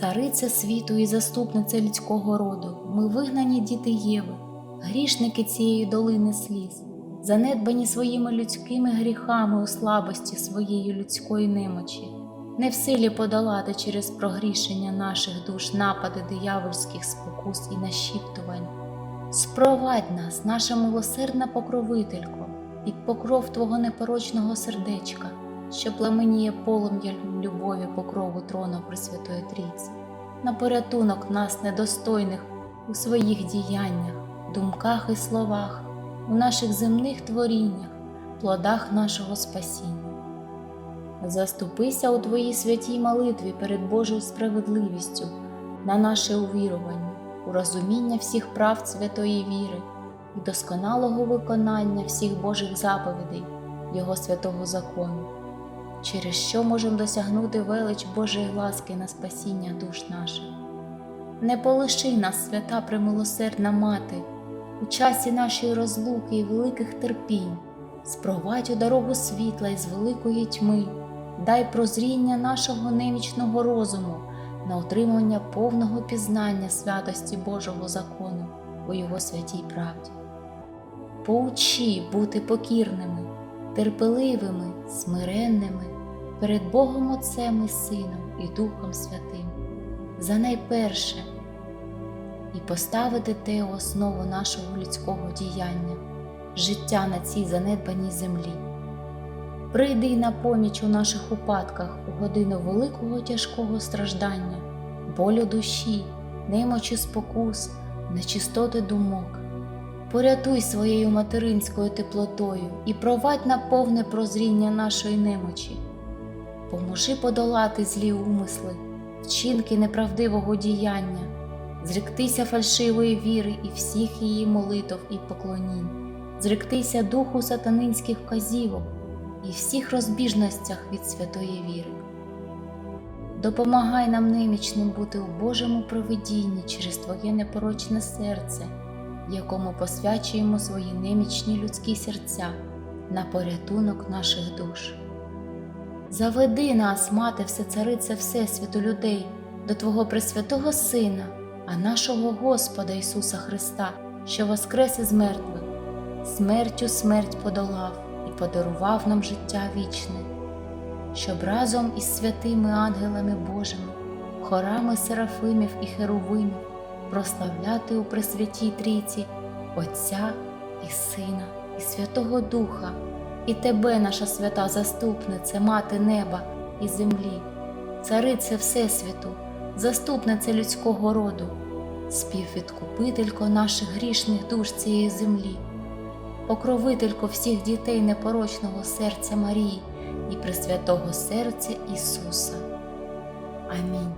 Цариця світу і заступниця людського роду, ми вигнані діти Єви, грішники цієї долини сліз, занедбані своїми людськими гріхами у слабості своєї людської немочі, не в силі подолати через прогрішення наших душ напади диявольських спокус і нашіптувань. Спровадь нас, наша милосердна покровителько, під покров Твого непорочного сердечка, що пламеніє полум'я любові покрову трону Пресвятої Трійці, на порятунок нас, недостойних у своїх діяннях, думках і словах, у наших земних творіннях, плодах нашого спасіння. Заступися у Твоїй святій молитві перед Божою справедливістю на наше увірування, у розуміння всіх прав святої віри і досконалого виконання всіх Божих заповідей, Його святого закону, через що можемо досягнути велич Божої ласки на спасіння душ наших. Не полиши нас, свята премилосердна мати, у часі нашої розлуки і великих терпінь, спровадь у дорогу світла із великої тьми, дай прозріння нашого немічного розуму на отримання повного пізнання святості Божого закону у Його святій правді. Поучи бути покірними, терпеливими, смиренними перед Богом Отцем і Сином і Духом Святим, за найперше і поставити те основу нашого людського діяння, життя на цій занедбаній землі. Прийди на поміч у наших упадках у годину великого тяжкого страждання, болю душі, немочі спокус, нечистоти думок. Порятуй своєю материнською теплотою і провадь на повне прозріння нашої немочі. Поможи подолати злі умисли, вчинки неправдивого діяння, зректися фальшивої віри і всіх її молитов і поклонінь, зректися духу сатанинських вказівок і всіх розбіжностях від святої віри. Допомагай нам немічним бути у Божому провидінні через Твоє непорочне серце, якому посвячуємо свої немічні людські серця на порятунок наших душ. Заведи нас, мати всецариця Всесвіту людей, до Твого Пресвятого Сина, а нашого Господа Ісуса Христа, що воскрес із мертвих, смертю смерть подолав і подарував нам життя вічне, щоб разом із святими ангелами Божими, хорами серафимів і херувимів прославляти у Пресвятій Трійці Отця і Сина, і Святого Духа, і Тебе, наша свята заступниця, Мати неба і землі, Царице Всесвіту, заступниця людського роду, співвідкупителько наших грішних душ цієї землі, покровителько всіх дітей непорочного серця Марії і Пресвятого серця Ісуса. Амінь.